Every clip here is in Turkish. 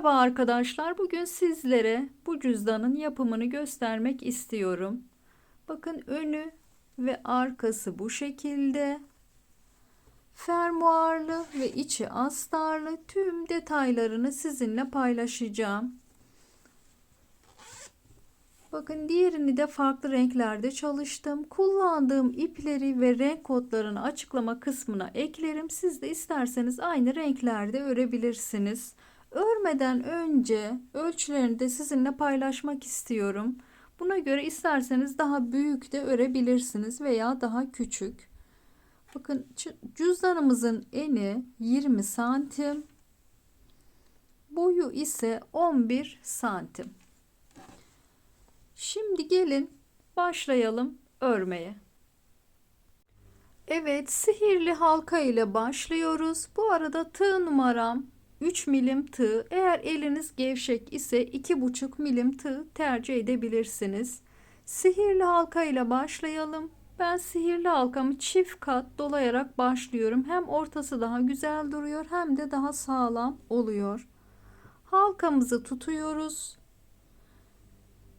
Merhaba arkadaşlar. Bugün sizlere bu cüzdanın yapımını göstermek istiyorum. Bakın önü ve arkası bu şekilde. Fermuarlı ve içi astarlı tüm detaylarını sizinle paylaşacağım. Bakın diğerini de farklı renklerde çalıştım. Kullandığım ipleri ve renk kodlarını açıklama kısmına eklerim. Siz de isterseniz aynı renklerde örebilirsiniz. Örmeden önce ölçülerini de sizinle paylaşmak istiyorum. Buna göre isterseniz daha büyük de örebilirsiniz veya daha küçük. Bakın cüzdanımızın eni 20 santim. Boyu ise 11 santim. Şimdi gelin başlayalım örmeye. Evet sihirli halka ile başlıyoruz. Bu arada tığ numaram 3 milim tığ. Eğer eliniz gevşek ise 2,5 milim tığ tercih edebilirsiniz. Sihirli halka ile başlayalım. Ben sihirli halkamı çift kat dolayarak başlıyorum. Hem ortası daha güzel duruyor hem de daha sağlam oluyor. Halkamızı tutuyoruz.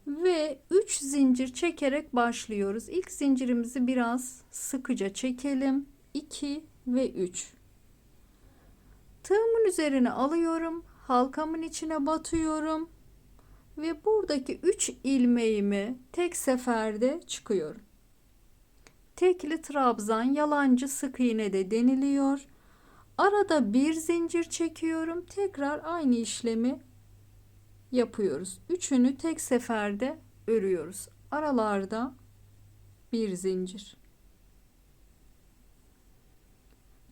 Ve 3 zincir çekerek başlıyoruz. İlk zincirimizi biraz sıkıca çekelim. 2 ve 3. Tığımın üzerine alıyorum. Halkamın içine batıyorum. Ve buradaki 3 ilmeğimi tek seferde çıkıyorum. Tekli trabzan yalancı sık iğne de deniliyor. Arada bir zincir çekiyorum. Tekrar aynı işlemi yapıyoruz. Üçünü tek seferde örüyoruz. Aralarda bir zincir.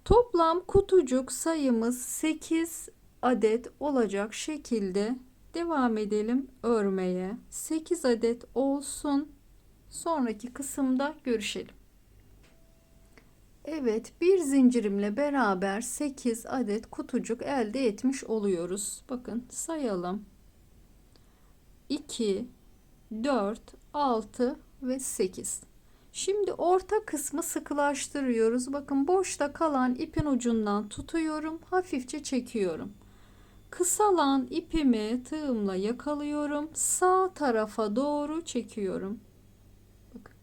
Toplam kutucuk sayımız 8 adet olacak şekilde devam edelim örmeye. 8 adet olsun. Sonraki kısımda görüşelim. Evet bir zincirimle beraber 8 adet kutucuk elde etmiş oluyoruz. Bakın sayalım. 2 4 6 ve 8. Şimdi orta kısmı sıkılaştırıyoruz. Bakın boşta kalan ipin ucundan tutuyorum. Hafifçe çekiyorum. Kısalan ipimi tığımla yakalıyorum. Sağ tarafa doğru çekiyorum. Bakın.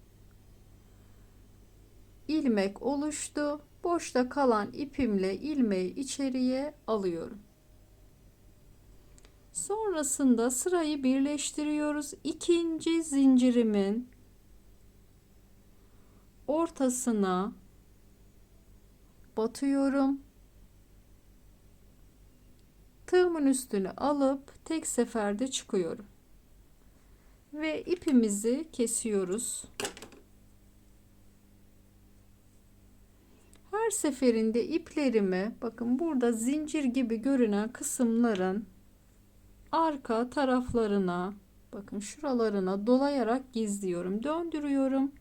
İlmek oluştu. Boşta kalan ipimle ilmeği içeriye alıyorum. Sonrasında sırayı birleştiriyoruz. İkinci zincirimin ortasına batıyorum. Tığımın üstünü alıp tek seferde çıkıyorum. Ve ipimizi kesiyoruz. Her seferinde iplerimi bakın burada zincir gibi görünen kısımların arka taraflarına bakın şuralarına dolayarak gizliyorum. Döndürüyorum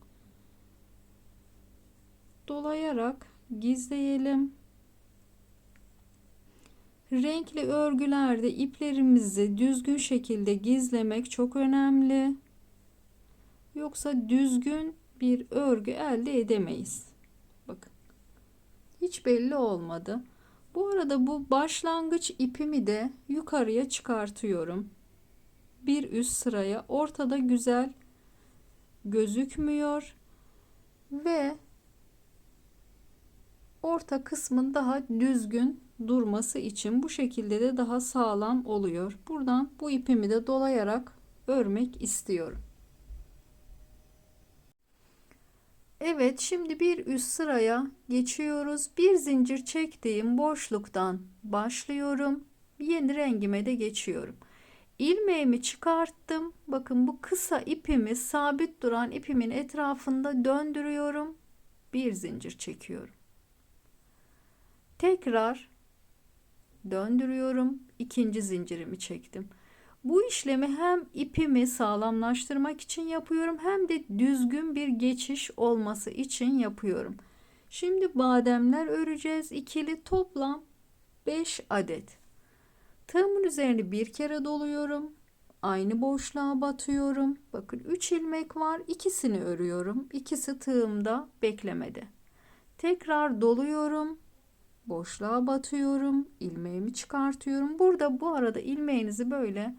dolayarak gizleyelim. Renkli örgülerde iplerimizi düzgün şekilde gizlemek çok önemli. Yoksa düzgün bir örgü elde edemeyiz. Bakın. Hiç belli olmadı. Bu arada bu başlangıç ipimi de yukarıya çıkartıyorum. Bir üst sıraya ortada güzel gözükmüyor ve orta kısmın daha düzgün durması için bu şekilde de daha sağlam oluyor. Buradan bu ipimi de dolayarak örmek istiyorum. Evet şimdi bir üst sıraya geçiyoruz. Bir zincir çektiğim boşluktan başlıyorum. Yeni rengime de geçiyorum. İlmeğimi çıkarttım. Bakın bu kısa ipimi sabit duran ipimin etrafında döndürüyorum. Bir zincir çekiyorum. Tekrar döndürüyorum. ikinci zincirimi çektim. Bu işlemi hem ipimi sağlamlaştırmak için yapıyorum hem de düzgün bir geçiş olması için yapıyorum. Şimdi bademler öreceğiz. ikili toplam 5 adet. Tığımın üzerini bir kere doluyorum. Aynı boşluğa batıyorum. Bakın 3 ilmek var. ikisini örüyorum. İkisi tığımda beklemede. Tekrar doluyorum boşluğa batıyorum, ilmeğimi çıkartıyorum. Burada bu arada ilmeğinizi böyle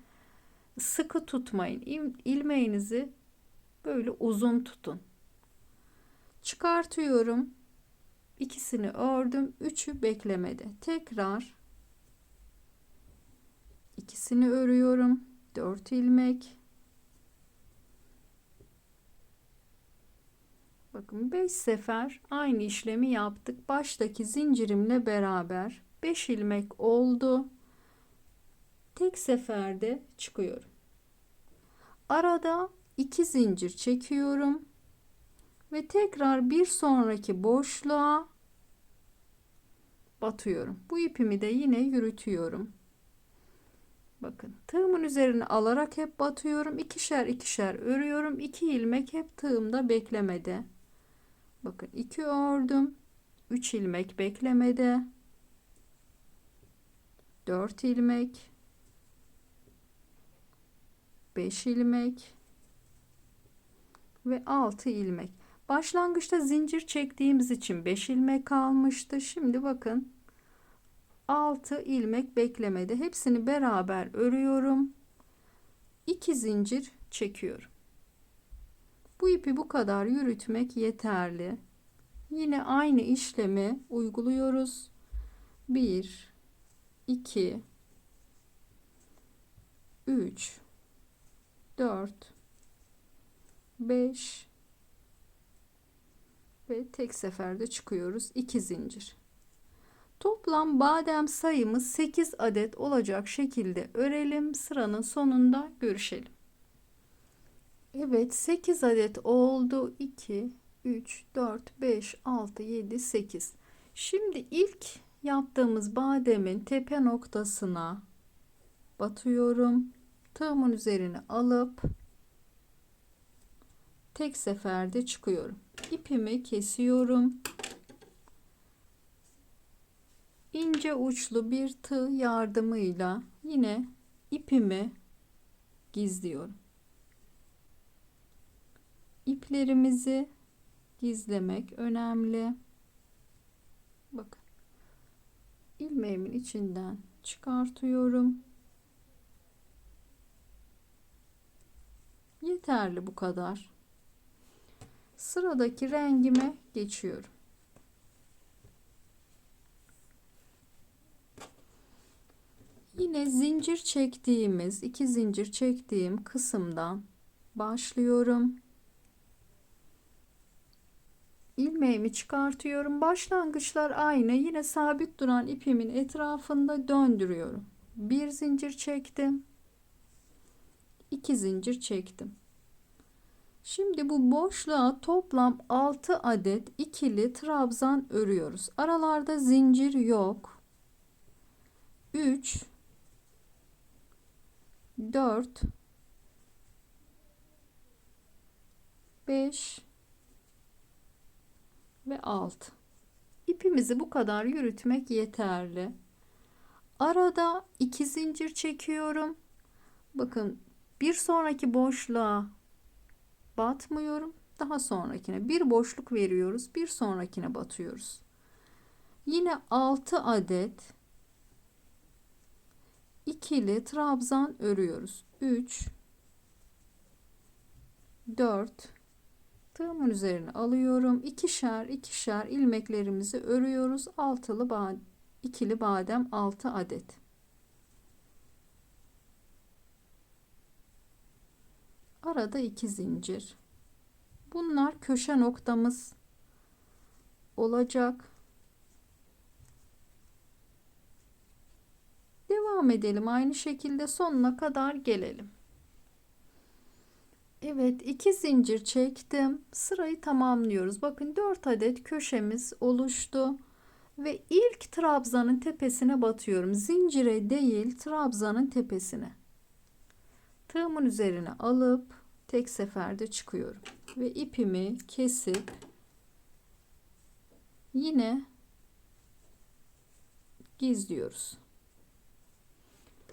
sıkı tutmayın. İl- ilmeğinizi böyle uzun tutun. Çıkartıyorum. İkisini ördüm. Üçü beklemede. Tekrar ikisini örüyorum. 4 ilmek. Bakın 5 sefer aynı işlemi yaptık. Baştaki zincirimle beraber 5 ilmek oldu. Tek seferde çıkıyorum. Arada 2 zincir çekiyorum ve tekrar bir sonraki boşluğa batıyorum. Bu ipimi de yine yürütüyorum. Bakın tığımın üzerine alarak hep batıyorum. ikişer ikişer örüyorum. 2 ilmek hep tığımda beklemede. Bakın 2 ördüm. 3 ilmek beklemede. 4 ilmek. 5 ilmek ve 6 ilmek. Başlangıçta zincir çektiğimiz için 5 ilmek kalmıştı. Şimdi bakın 6 ilmek beklemede. Hepsini beraber örüyorum. 2 zincir çekiyorum. Bu ipi bu kadar yürütmek yeterli. Yine aynı işlemi uyguluyoruz. 1 2 3 4 5 ve tek seferde çıkıyoruz 2 zincir toplam badem sayımız 8 adet olacak şekilde örelim sıranın sonunda görüşelim Evet 8 adet oldu 2 3 4 5 6 7 8 şimdi ilk yaptığımız bademin tepe noktasına batıyorum tığımın üzerine alıp tek seferde çıkıyorum. İpimi kesiyorum. ince uçlu bir tığ yardımıyla yine ipimi gizliyorum. İplerimizi gizlemek önemli. Bakın. ilmeğimin içinden çıkartıyorum. Yeterli bu kadar. Sıradaki rengime geçiyorum. Yine zincir çektiğimiz, iki zincir çektiğim kısımdan başlıyorum. İlmeğimi çıkartıyorum. Başlangıçlar aynı. Yine sabit duran ipimin etrafında döndürüyorum. Bir zincir çektim. 2 zincir çektim. Şimdi bu boşluğa toplam 6 adet ikili trabzan örüyoruz. Aralarda zincir yok. 3 4 5 ve 6. İpimizi bu kadar yürütmek yeterli. Arada 2 zincir çekiyorum. Bakın bir sonraki boşluğa batmıyorum. Daha sonrakine bir boşluk veriyoruz. Bir sonrakine batıyoruz. Yine 6 adet ikili trabzan örüyoruz. 3 4 tığımın üzerine alıyorum. ikişer ikişer ilmeklerimizi örüyoruz. Altılı ikili badem 6 adet. arada iki zincir bunlar köşe noktamız olacak devam edelim aynı şekilde sonuna kadar gelelim Evet iki zincir çektim. Sırayı tamamlıyoruz. Bakın 4 adet köşemiz oluştu. Ve ilk trabzanın tepesine batıyorum. Zincire değil trabzanın tepesine. Tığımın üzerine alıp tek seferde çıkıyorum. Ve ipimi kesip yine gizliyoruz.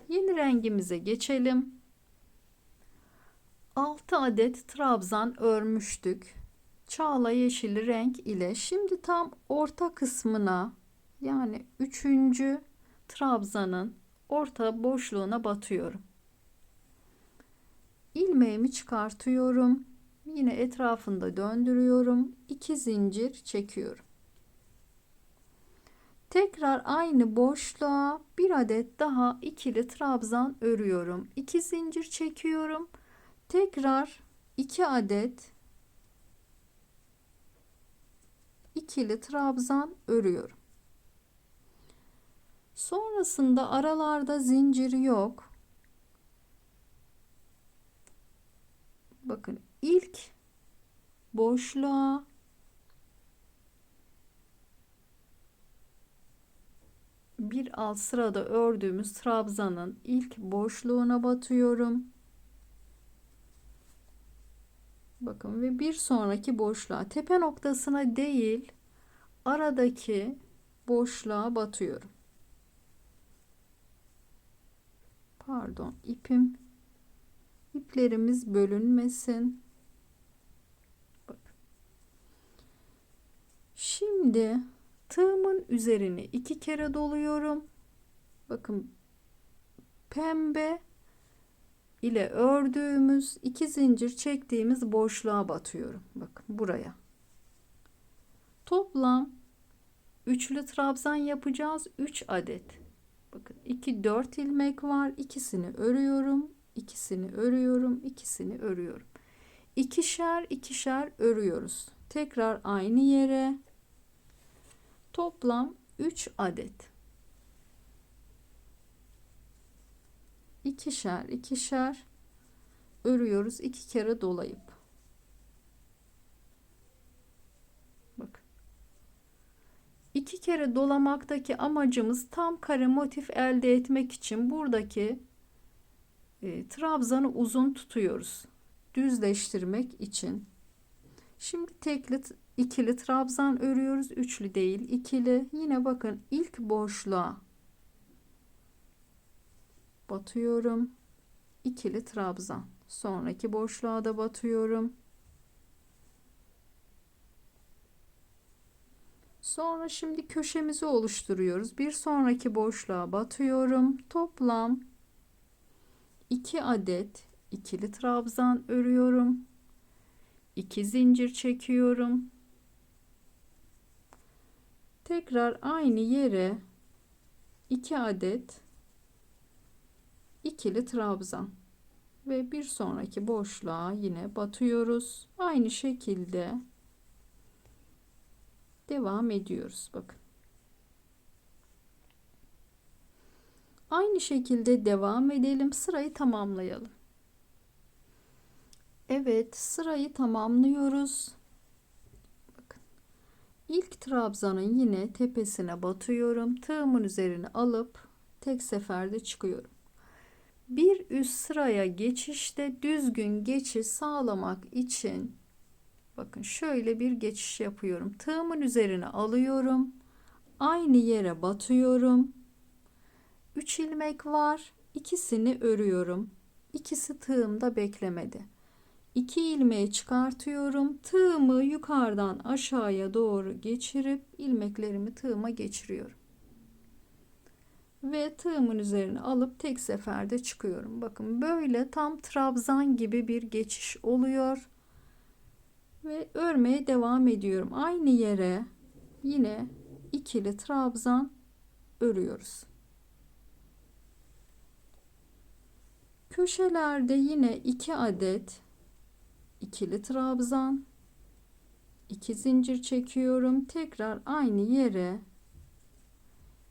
Yeni rengimize geçelim. 6 adet trabzan örmüştük. Çağla yeşili renk ile şimdi tam orta kısmına Yani üçüncü trabzanın orta boşluğuna batıyorum. ilmeğimi çıkartıyorum. Yine etrafında döndürüyorum. 2 zincir çekiyorum. Tekrar aynı boşluğa bir adet daha ikili trabzan örüyorum. 2 zincir çekiyorum. Tekrar 2 adet ikili trabzan örüyorum. Sonrasında aralarda zincir yok. Bakın ilk boşluğa bir alt sırada ördüğümüz trabzanın ilk boşluğuna batıyorum. Bakın ve bir sonraki boşluğa tepe noktasına değil aradaki boşluğa batıyorum. Pardon ipim iplerimiz bölünmesin. Şimdi tığımın üzerine iki kere doluyorum. Bakın pembe ile ördüğümüz iki zincir çektiğimiz boşluğa batıyorum. Bakın buraya. Toplam üçlü trabzan yapacağız. 3 adet. Bakın 2 4 ilmek var. İkisini örüyorum. ikisini örüyorum. ikisini örüyorum. İkişer ikişer örüyoruz. Tekrar aynı yere toplam 3 adet. İkişer ikişer. Örüyoruz iki kere dolayıp. Bakın iki kere dolamaktaki amacımız tam kare motif elde etmek için buradaki e, trabzanı uzun tutuyoruz. Düzleştirmek için. Şimdi tekli ikili trabzan örüyoruz. Üçlü değil ikili. Yine bakın ilk boşluğa batıyorum. ikili trabzan. Sonraki boşluğa da batıyorum. Sonra şimdi köşemizi oluşturuyoruz. Bir sonraki boşluğa batıyorum. Toplam 2 adet ikili trabzan örüyorum. 2 zincir çekiyorum. Tekrar aynı yere 2 adet ikili trabzan ve bir sonraki boşluğa yine batıyoruz. Aynı şekilde devam ediyoruz. Bakın. Aynı şekilde devam edelim. Sırayı tamamlayalım. Evet, sırayı tamamlıyoruz. Bakın. İlk trabzanın yine tepesine batıyorum. Tığımın üzerine alıp tek seferde çıkıyorum bir üst sıraya geçişte düzgün geçiş sağlamak için bakın şöyle bir geçiş yapıyorum. Tığımın üzerine alıyorum. Aynı yere batıyorum. 3 ilmek var. İkisini örüyorum. İkisi tığımda beklemedi. 2 ilmeği çıkartıyorum. Tığımı yukarıdan aşağıya doğru geçirip ilmeklerimi tığıma geçiriyorum ve tığımın üzerine alıp tek seferde çıkıyorum. Bakın böyle tam trabzan gibi bir geçiş oluyor. Ve örmeye devam ediyorum. Aynı yere yine ikili trabzan örüyoruz. Köşelerde yine iki adet ikili trabzan, iki zincir çekiyorum. Tekrar aynı yere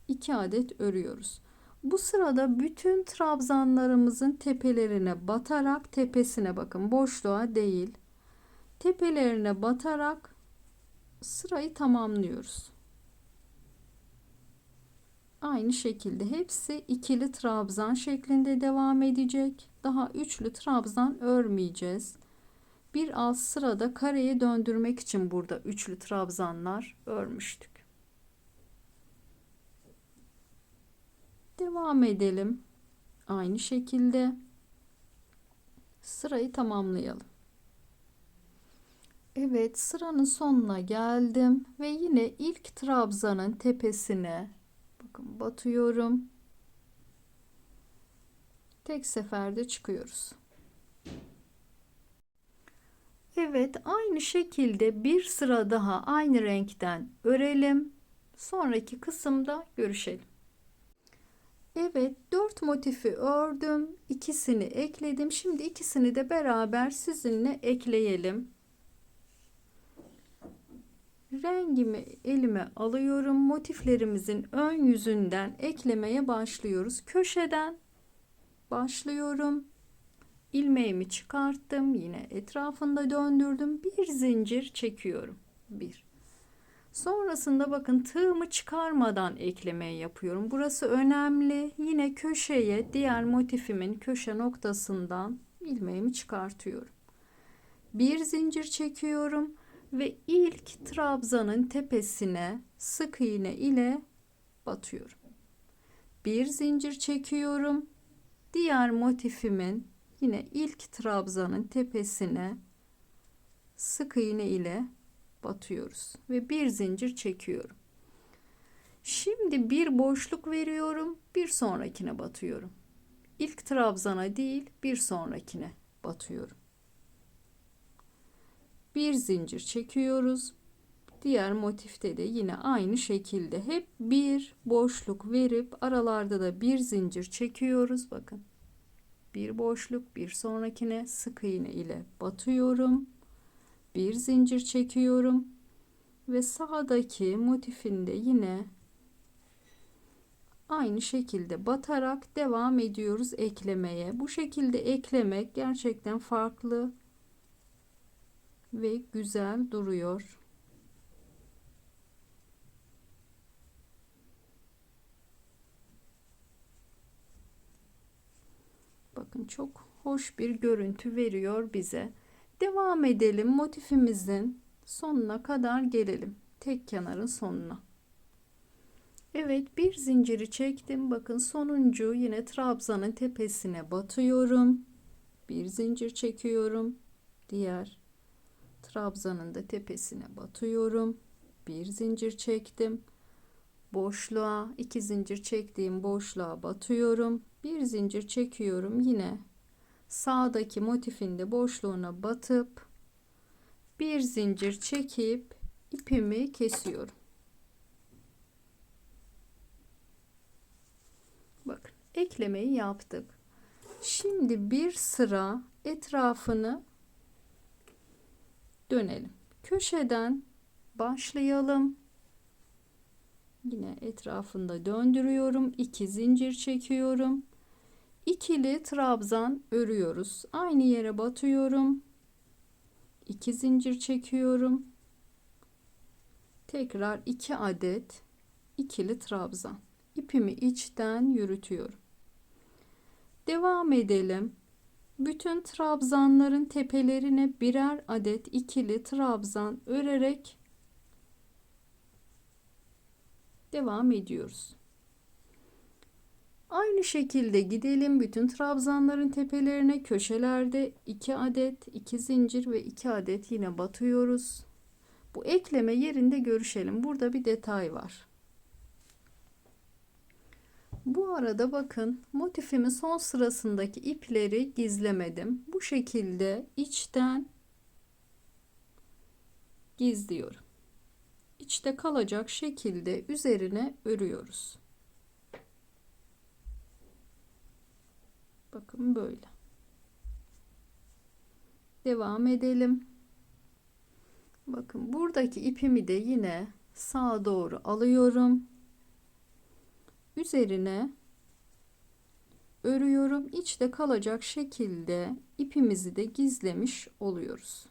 2 adet örüyoruz. Bu sırada bütün trabzanlarımızın tepelerine batarak tepesine bakın boşluğa değil tepelerine batarak sırayı tamamlıyoruz. Aynı şekilde hepsi ikili trabzan şeklinde devam edecek. Daha üçlü trabzan örmeyeceğiz. Bir alt sırada kareye döndürmek için burada üçlü trabzanlar örmüştük. Devam edelim. Aynı şekilde sırayı tamamlayalım. Evet, sıranın sonuna geldim ve yine ilk trabzanın tepesine bakın batıyorum. Tek seferde çıkıyoruz. Evet, aynı şekilde bir sıra daha aynı renkten örelim. Sonraki kısımda görüşelim. Evet, dört motifi ördüm. ikisini ekledim. Şimdi ikisini de beraber sizinle ekleyelim. Rengimi elime alıyorum. Motiflerimizin ön yüzünden eklemeye başlıyoruz. Köşeden başlıyorum. İlmeğimi çıkarttım. Yine etrafında döndürdüm. Bir zincir çekiyorum. Bir. Sonrasında bakın tığımı çıkarmadan eklemeyi yapıyorum. Burası önemli. Yine köşeye diğer motifimin köşe noktasından ilmeğimi çıkartıyorum. Bir zincir çekiyorum ve ilk trabzanın tepesine sık iğne ile batıyorum. Bir zincir çekiyorum. Diğer motifimin yine ilk trabzanın tepesine sık iğne ile batıyoruz ve bir zincir çekiyorum. Şimdi bir boşluk veriyorum, bir sonrakine batıyorum. İlk trabzana değil, bir sonrakine batıyorum. Bir zincir çekiyoruz. Diğer motifte de yine aynı şekilde hep bir boşluk verip aralarda da bir zincir çekiyoruz. Bakın. Bir boşluk, bir sonrakine sık iğne ile batıyorum bir zincir çekiyorum ve sağdaki motifinde yine aynı şekilde batarak devam ediyoruz eklemeye. Bu şekilde eklemek gerçekten farklı ve güzel duruyor. Bakın çok hoş bir görüntü veriyor bize. Devam edelim motifimizin sonuna kadar gelelim. Tek kenarın sonuna. Evet bir zinciri çektim. Bakın sonuncu yine trabzanın tepesine batıyorum. Bir zincir çekiyorum. Diğer trabzanın da tepesine batıyorum. Bir zincir çektim. Boşluğa iki zincir çektiğim boşluğa batıyorum. Bir zincir çekiyorum. Yine sağdaki motifinde boşluğuna batıp bir zincir çekip ipimi kesiyorum. Bakın eklemeyi yaptık. Şimdi bir sıra etrafını dönelim. Köşeden başlayalım. Yine etrafında döndürüyorum. 2 zincir çekiyorum ikili trabzan örüyoruz. Aynı yere batıyorum. 2 zincir çekiyorum. Tekrar 2 adet ikili trabzan. İpimi içten yürütüyorum. Devam edelim. Bütün trabzanların tepelerine birer adet ikili trabzan örerek devam ediyoruz. Aynı şekilde gidelim bütün trabzanların tepelerine köşelerde 2 adet 2 zincir ve 2 adet yine batıyoruz. Bu ekleme yerinde görüşelim. Burada bir detay var. Bu arada bakın motifimin son sırasındaki ipleri gizlemedim. Bu şekilde içten gizliyorum. İçte kalacak şekilde üzerine örüyoruz. Bakın böyle. Devam edelim. Bakın buradaki ipimi de yine sağa doğru alıyorum. Üzerine örüyorum. İçte kalacak şekilde ipimizi de gizlemiş oluyoruz.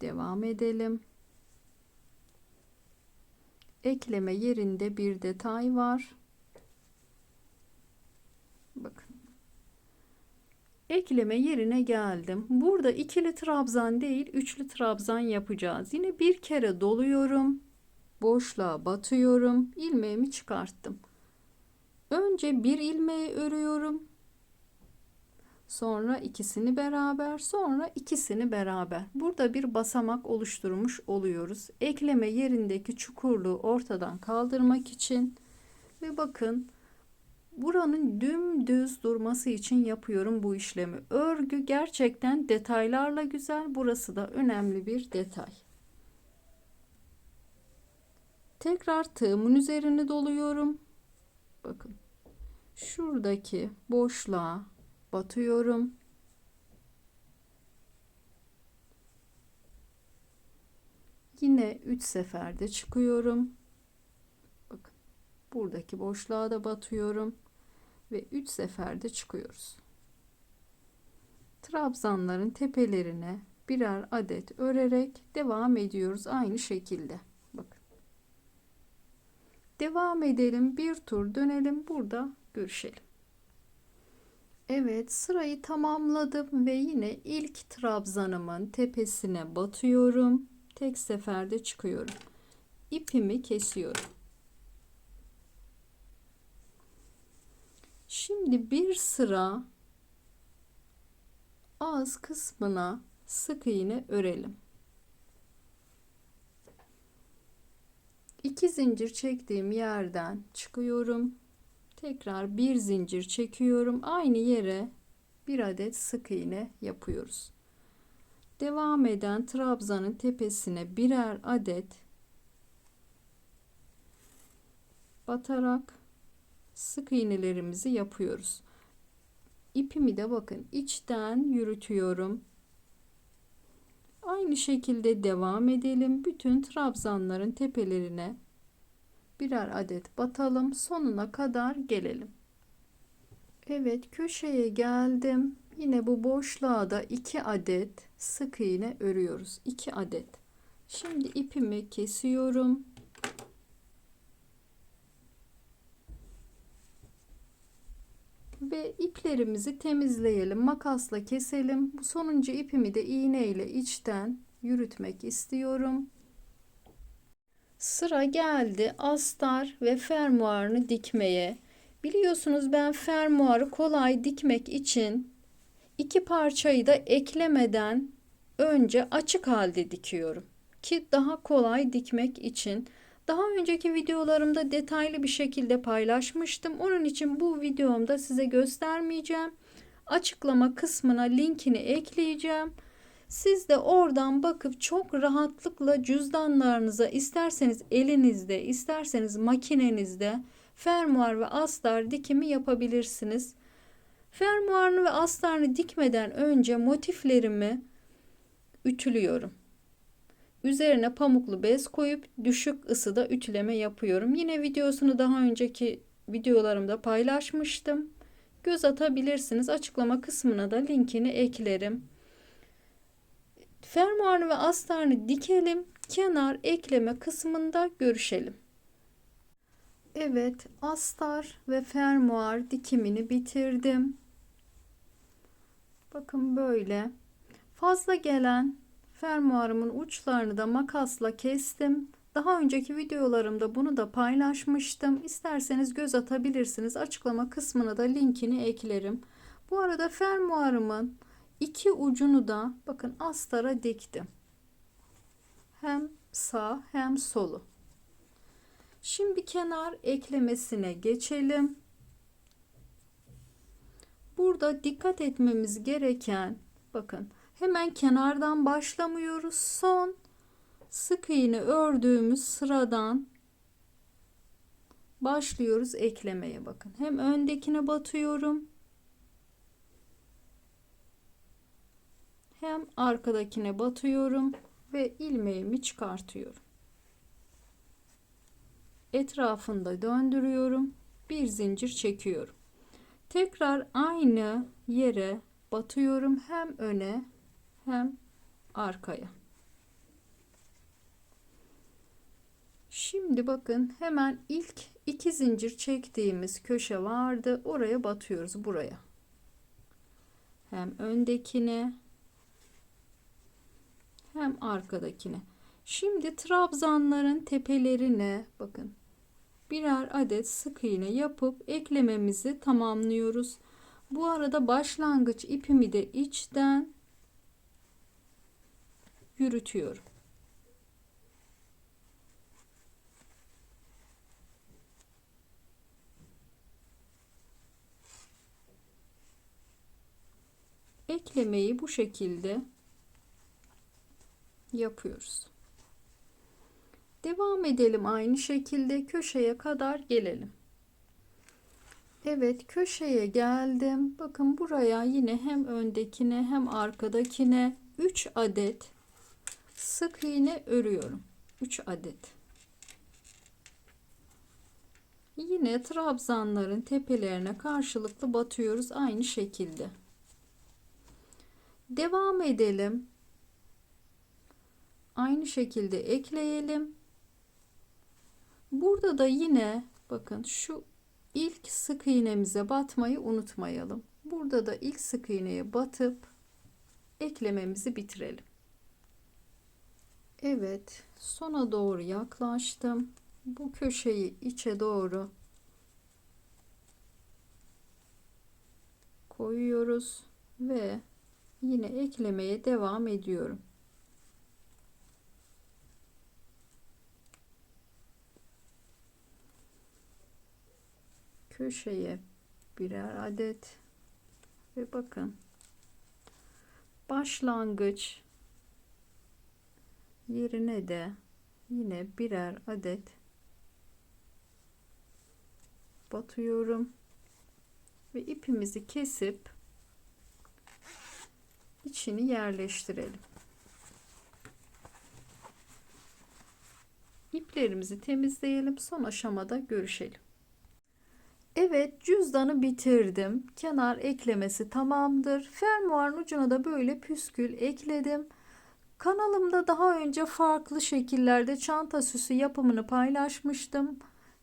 Devam edelim. Ekleme yerinde bir detay var. Bakın. Ekleme yerine geldim. Burada ikili trabzan değil, üçlü trabzan yapacağız. Yine bir kere doluyorum. Boşluğa batıyorum. ilmeğimi çıkarttım. Önce bir ilmeği örüyorum. Sonra ikisini beraber, sonra ikisini beraber. Burada bir basamak oluşturmuş oluyoruz. Ekleme yerindeki çukurluğu ortadan kaldırmak için ve bakın buranın dümdüz durması için yapıyorum bu işlemi. Örgü gerçekten detaylarla güzel. Burası da önemli bir detay. Tekrar tığımın üzerine doluyorum. Bakın. Şuradaki boşluğa batıyorum. Yine 3 seferde çıkıyorum. Bakın. Buradaki boşluğa da batıyorum ve 3 seferde çıkıyoruz. Trabzanların tepelerine birer adet örerek devam ediyoruz aynı şekilde. Bakın. Devam edelim. Bir tur dönelim. Burada görüşelim. Evet sırayı tamamladım ve yine ilk trabzanımın tepesine batıyorum. Tek seferde çıkıyorum. İpimi kesiyorum. Şimdi bir sıra ağız kısmına sık iğne örelim. İki zincir çektiğim yerden çıkıyorum. Tekrar bir zincir çekiyorum. Aynı yere bir adet sık iğne yapıyoruz. Devam eden trabzanın tepesine birer adet batarak sık iğnelerimizi yapıyoruz. İpimi de bakın içten yürütüyorum. Aynı şekilde devam edelim. Bütün trabzanların tepelerine birer adet batalım. Sonuna kadar gelelim. Evet köşeye geldim. Yine bu boşluğa da 2 adet sık iğne örüyoruz. 2 adet. Şimdi ipimi kesiyorum. Ve iplerimizi temizleyelim. Makasla keselim. Bu sonuncu ipimi de iğne ile içten yürütmek istiyorum. Sıra geldi astar ve fermuarını dikmeye. Biliyorsunuz ben fermuarı kolay dikmek için iki parçayı da eklemeden önce açık halde dikiyorum ki daha kolay dikmek için. Daha önceki videolarımda detaylı bir şekilde paylaşmıştım. Onun için bu videomda size göstermeyeceğim. Açıklama kısmına linkini ekleyeceğim. Siz de oradan bakıp çok rahatlıkla cüzdanlarınıza isterseniz elinizde isterseniz makinenizde fermuar ve astar dikimi yapabilirsiniz. Fermuarını ve astarını dikmeden önce motiflerimi ütülüyorum. Üzerine pamuklu bez koyup düşük ısıda ütüleme yapıyorum. Yine videosunu daha önceki videolarımda paylaşmıştım. Göz atabilirsiniz. Açıklama kısmına da linkini eklerim. Fermuarını ve astarını dikelim. Kenar ekleme kısmında görüşelim. Evet, astar ve fermuar dikimini bitirdim. Bakın böyle. Fazla gelen fermuarımın uçlarını da makasla kestim. Daha önceki videolarımda bunu da paylaşmıştım. İsterseniz göz atabilirsiniz. Açıklama kısmına da linkini eklerim. Bu arada fermuarımın iki ucunu da bakın astara diktim. Hem sağ hem solu. Şimdi kenar eklemesine geçelim. Burada dikkat etmemiz gereken bakın hemen kenardan başlamıyoruz. Son sık iğne ördüğümüz sıradan başlıyoruz eklemeye bakın. Hem öndekine batıyorum hem arkadakine batıyorum ve ilmeğimi çıkartıyorum. Etrafında döndürüyorum. Bir zincir çekiyorum. Tekrar aynı yere batıyorum hem öne hem arkaya. Şimdi bakın hemen ilk iki zincir çektiğimiz köşe vardı. Oraya batıyoruz buraya. Hem öndekine hem arkadakine. Şimdi trabzanların tepelerine bakın. birer adet sık iğne yapıp eklememizi tamamlıyoruz. Bu arada başlangıç ipimi de içten yürütüyorum. Eklemeyi bu şekilde yapıyoruz. Devam edelim aynı şekilde köşeye kadar gelelim. Evet köşeye geldim. Bakın buraya yine hem öndekine hem arkadakine 3 adet sık iğne örüyorum. 3 adet. Yine trabzanların tepelerine karşılıklı batıyoruz aynı şekilde. Devam edelim. Aynı şekilde ekleyelim. Burada da yine bakın şu ilk sık iğnemize batmayı unutmayalım. Burada da ilk sık iğneye batıp eklememizi bitirelim. Evet, sona doğru yaklaştım. Bu köşeyi içe doğru koyuyoruz ve yine eklemeye devam ediyorum. Köşeye birer adet ve bakın başlangıç yerine de yine birer adet batıyorum ve ipimizi kesip içini yerleştirelim. İplerimizi temizleyelim. Son aşamada görüşelim. Evet cüzdanı bitirdim. Kenar eklemesi tamamdır. Fermuarın ucuna da böyle püskül ekledim. Kanalımda daha önce farklı şekillerde çanta süsü yapımını paylaşmıştım.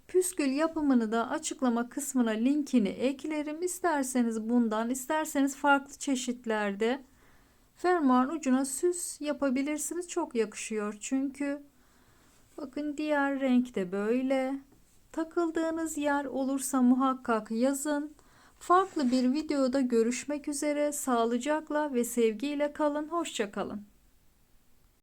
Püskül yapımını da açıklama kısmına linkini eklerim. İsterseniz bundan, isterseniz farklı çeşitlerde fermuar ucuna süs yapabilirsiniz. Çok yakışıyor çünkü. Bakın diğer renk de böyle. Takıldığınız yer olursa muhakkak yazın. Farklı bir videoda görüşmek üzere. Sağlıcakla ve sevgiyle kalın. Hoşçakalın.